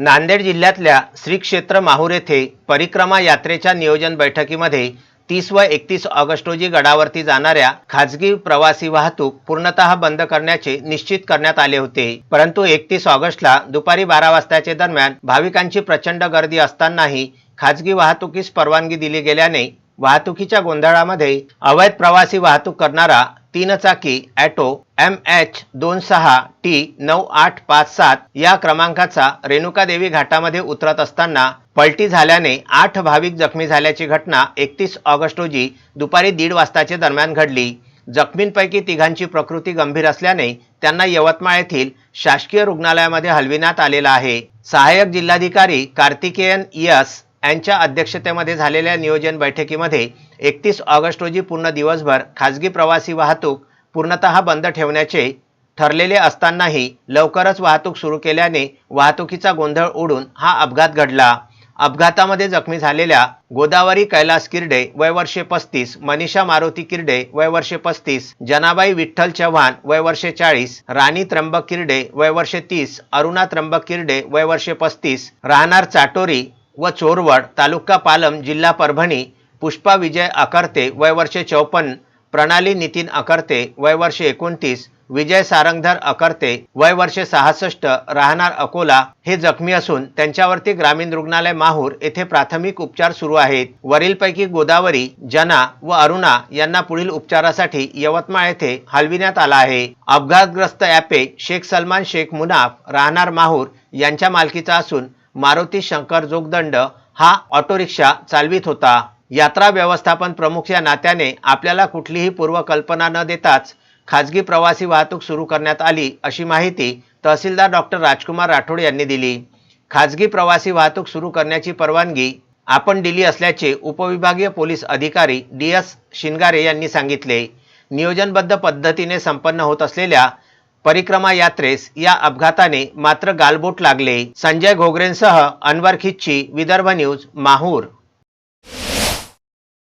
नांदेड जिल्ह्यातल्या श्री क्षेत्र माहूर येथे परिक्रमा यात्रेच्या नियोजन बैठकीमध्ये तीस व एकतीस ऑगस्ट रोजी गडावरती जाणाऱ्या खाजगी प्रवासी वाहतूक पूर्णतः बंद करण्याचे निश्चित करण्यात आले होते. परंतु एकतीस ऑगस्टला दुपारी बारा वाजताच्या दरम्यान भाविकांची प्रचंड गर्दी असतानाही खाजगी वाहतुकीस परवानगी दिली गेल्याने वाहतुकीच्या गोंधळामध्ये अवैध प्रवासी वाहतूक करणारा तीन चाकी ॲटो एम एच दोन सहा टी नऊ आठ पाच सात या क्रमांकाचा रेणुकादेवी घाटामध्ये उतरत असताना पलटी झाल्याने आठ भाविक जखमी झाल्याची घटना एकतीस ऑगस्ट रोजी दुपारी दीड वाजताच्या दरम्यान घडली. जखमींपैकी तिघांची प्रकृती गंभीर असल्याने त्यांना यवतमाळ येथील शासकीय रुग्णालयामध्ये हलविण्यात आलेला आहे. सहाय्यक जिल्हाधिकारी कार्तिकेयन यस यांच्या अध्यक्षतेमध्ये झालेल्या नियोजन बैठकीमध्ये एकतीस ऑगस्ट रोजी पूर्ण दिवसभर खाजगी प्रवासी वाहतूक पूर्णतः बंद ठेवण्याचे ठरलेले असतानाही लवकरच वाहतूक सुरू केल्याने वाहतुकीचा गोंधळ उडून हा अपघात घडला. अपघातामध्ये जखमी झालेल्या गोदावरी कैलास किरडे वय वर्षे पस्तीस मनीषा मारुती किरडे वय वर्षे पस्तीस जनाबाई विठ्ठल चव्हाण वय वर्षे चाळीस राणी त्र्यंबक किरडे वय वर्षे तीस अरुणा त्र्यंबक किरडे वय वर्षे पस्तीस राहणार चाटोरी व चोरवड तालुका पालम जिल्हा परभणी पुष्पा विजय अकर्ते वय वर्षे चौपन्न प्रणाली नितीन अकर्ते वय वर्षे एकोणतीस विजय सारंगधर अकर्ते वय वर्षे सहासष्ट राहणार अकोला हे जखमी असून त्यांच्यावरती ग्रामीण रुग्णालय माहूर येथे प्राथमिक उपचार सुरू आहेत. वरीलपैकी गोदावरी जना व अरुणा यांना पुढील उपचारासाठी यवतमाळ येथे हलविण्यात आला आहे. अपघातग्रस्त ॲपे शेख सलमान शेख मुनाफ राहणार माहूर यांच्या मालकीचा असून मारुती शंकर जोगदंड हा ऑटो रिक्षा चालवित होता. यात्रा व्यवस्थापन प्रमुख या नात्याने आपल्याला कुठलीही पूर्वकल्पना न देताच खाजगी प्रवासी वाहतूक सुरू करण्यात आली अशी माहिती तहसीलदार डॉक्टर राजकुमार राठोड यांनी दिली. खाजगी प्रवासी वाहतूक सुरू करण्याची परवानगी आपण दिली असल्याचे उपविभागीय पोलीस अधिकारी डी एस शिनगारे यांनी सांगितले. नियोजनबद्ध पद्धतीने संपन्न होत असलेल्या परिक्रमा यात्रेस या अपघाताने मात्र गालबोट लागले. संजय घोगरेंसह अनवर खिच्ची विदर्भ न्यूज माहूर.